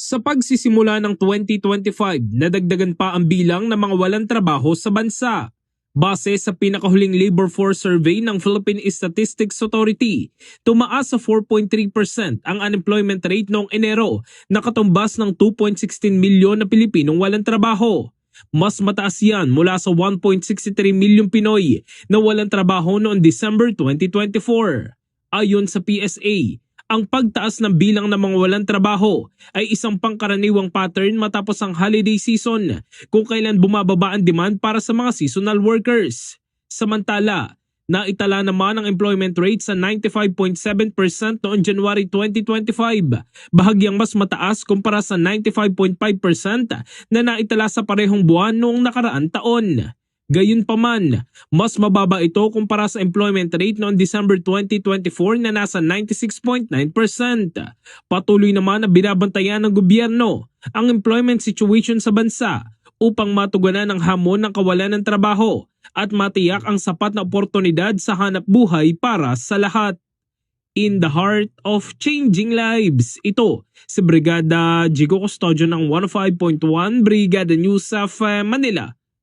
Sa pagsisimula ng 2025, nadagdagan pa ang bilang ng mga walang trabaho sa bansa. Base sa pinakahuling labor force survey ng Philippine Statistics Authority, tumaas sa 4.3% ang unemployment rate noong Enero, nakatumbas ng 2.16 milyon na Pilipinong walang trabaho. Mas mataas yan mula sa 1.63 milyong Pinoy na walang trabaho noong December 2024. Ayon sa PSA, ang pagtaas ng bilang ng mga walang trabaho ay isang pangkaraniwang pattern matapos ang holiday season kung kailan bumababa ang demand para sa mga seasonal workers. Samantala, naitala naman ang employment rate sa 95.7% noong January 2025, bahagyang mas mataas kumpara sa 95.5% na naitala sa parehong buwan noong nakaraan taon. Gayunpaman, mas mababa ito kumpara sa employment rate noong December 2024 na nasa 96.9%. Patuloy naman na binabantayan ng gobyerno ang employment situation sa bansa upang matugunan ang hamon ng kawalan ng trabaho at matiyak ang sapat na oportunidad sa hanap buhay para sa lahat. In the heart of changing lives, ito si Brigada Jigo Custodio ng 105.1 Brigada News of Manila